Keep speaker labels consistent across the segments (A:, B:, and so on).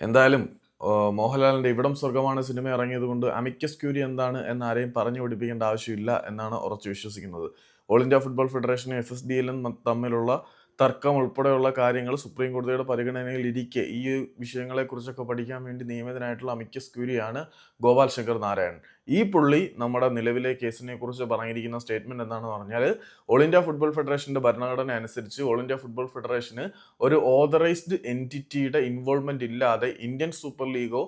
A: എന്തായാലും മോഹൻലാലിന്റെ ഇവിടം സ്വർഗമാണ് സിനിമ ഇറങ്ങിയത് കൊണ്ട് അമിക്കസ് ക്യൂരി എന്താണ് എന്ന് ആരെയും പറഞ്ഞു പഠിപ്പിക്കേണ്ട ആവശ്യമില്ല എന്നാണ് ഉറച്ചു വിശ്വസിക്കുന്നത്. ഓൾ ഇന്ത്യ ഫുട്ബോൾ ഫെഡറേഷനും എഫ് എസ് ഡി എല്ലും തമ്മിലുള്ള തർക്കം ഉൾപ്പെടെയുള്ള കാര്യങ്ങൾ സുപ്രീം കോടതിയുടെ പരിഗണനയിൽ ഇരിക്കെ. ഈ വിഷയങ്ങളെക്കുറിച്ചൊക്കെ പഠിക്കാൻ വേണ്ടി നിയമിതനായിട്ടുള്ള അമിക്കസ് ക്യൂരിയാണ് ഗോപാൽ ശങ്കർ നാരായണൻ ഈ പുള്ളി നമ്മുടെ നിലവിലെ കേസിനെ കുറിച്ച് പറഞ്ഞിരിക്കുന്ന സ്റ്റേറ്റ്മെന്റ് എന്താണെന്ന് പറഞ്ഞാൽ ഓൾ ഇന്ത്യ ഫുട്ബോൾ ഫെഡറേഷന്റെ ഭരണഘടന അനുസരിച്ച് ഓൾ ഇന്ത്യ ഫുട്ബോൾ ഫെഡറേഷന് ഒരു ഓതറൈസ്ഡ് എന്റിറ്റിയുടെ ഇൻവോൾവ്മെന്റ് ഇല്ലാതെ ഇന്ത്യൻ സൂപ്പർ ലീഗോ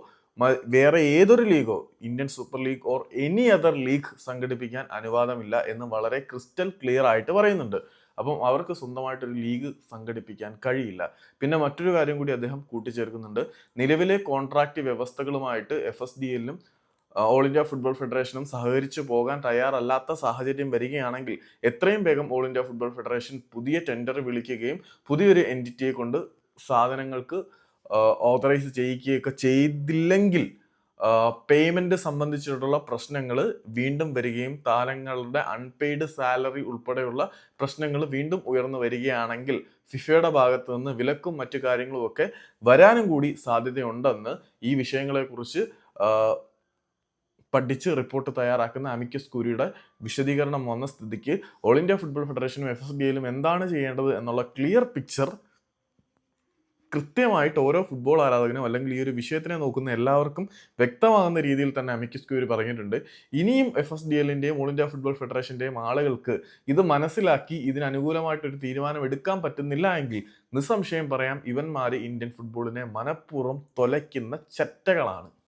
A: വേറെ ഏതൊരു ലീഗോ Indian super league or any other league സംഘടിപ്പിക്കാൻ അനുവാദമില്ല എന്ന് വളരെ ക്രിസ്റ്റൽ ക്ലിയർ ആയിട്ട് പറയുന്നുണ്ട്. അപ്പം അവർക്ക് സ്വന്തമായിട്ടൊരു ലീഗ് സംഘടിപ്പിക്കാൻ കഴിയില്ല. പിന്നെ മറ്റൊരു കാര്യം കൂടി അദ്ദേഹം കൂട്ടിച്ചേർക്കുന്നുണ്ട്. നിലവിലെ കോൺട്രാക്ട് വ്യവസ്ഥകളുമായിട്ട് എഫ് എസ് ഡി എല്ലും ഓൾ ഇന്ത്യ ഫുട്ബോൾ ഫെഡറേഷനും സഹകരിച്ചു പോകാൻ തയ്യാറല്ലാത്ത സാഹചര്യം വരികയാണെങ്കിൽ എത്രയും വേഗം ഓൾ ഇന്ത്യ ഫുട്ബോൾ ഫെഡറേഷൻ പുതിയ ടെൻഡർ വിളിക്കുകയും പുതിയൊരു എന്റിറ്റിയെ കൊണ്ട് സാധനങ്ങൾക്ക് ഓതറൈസ് ചെയ്യിക്കുകയൊക്കെ ചെയ്തില്ലെങ്കിൽ പേയ്മെന്റ് സംബന്ധിച്ചിട്ടുള്ള പ്രശ്നങ്ങൾ വീണ്ടും വരികയും താരങ്ങളുടെ അൺപെയ്ഡ് സാലറി ഉൾപ്പെടെയുള്ള പ്രശ്നങ്ങൾ വീണ്ടും ഉയർന്നു വരികയാണെങ്കിൽ ഫിഫയുടെ ഭാഗത്ത് നിന്ന് വിലക്കും മറ്റു കാര്യങ്ങളും ഒക്കെ വരാനും കൂടി സാധ്യതയുണ്ടെന്ന് ഈ വിഷയങ്ങളെക്കുറിച്ച് പഠിച്ച് റിപ്പോർട്ട് തയ്യാറാക്കുന്ന അമിക്കസ് കുരിയുടെ വിശദീകരണം വന്ന സ്ഥിതിക്ക് ഓൾ ഇന്ത്യ ഫുട്ബോൾ ഫെഡറേഷനും എഫ് എസ് എന്താണ് ചെയ്യേണ്ടത് എന്നുള്ള ക്ലിയർ പിക്ചർ കൃത്യമായിട്ട് ഓരോ ഫുട്ബോൾ ആരാധകനും അല്ലെങ്കിൽ ഈ ഒരു വിഷയത്തിനെ നോക്കുന്ന എല്ലാവർക്കും വ്യക്തമാകുന്ന രീതിയിൽ തന്നെ അമിക്കസ് ക്യൂരി പറഞ്ഞിട്ടുണ്ട്. ഇനിയും എഫ് എസ് ഡി എല്ലിന്റെയും ഓൾ ഇന്ത്യ ഫുട്ബോൾ ഫെഡറേഷന്റെയും ആളുകൾക്ക് ഇത് മനസ്സിലാക്കി ഇതിന് അനുകൂലമായിട്ടൊരു തീരുമാനം എടുക്കാൻ പറ്റുന്നില്ല എങ്കിൽ നിസ്സംശയം പറയാം ഇവന്മാർ ഇന്ത്യൻ ഫുട്ബോളിനെ മനഃപൂർവം തൊലയ്ക്കുന്ന ചെറ്റകളാണ്.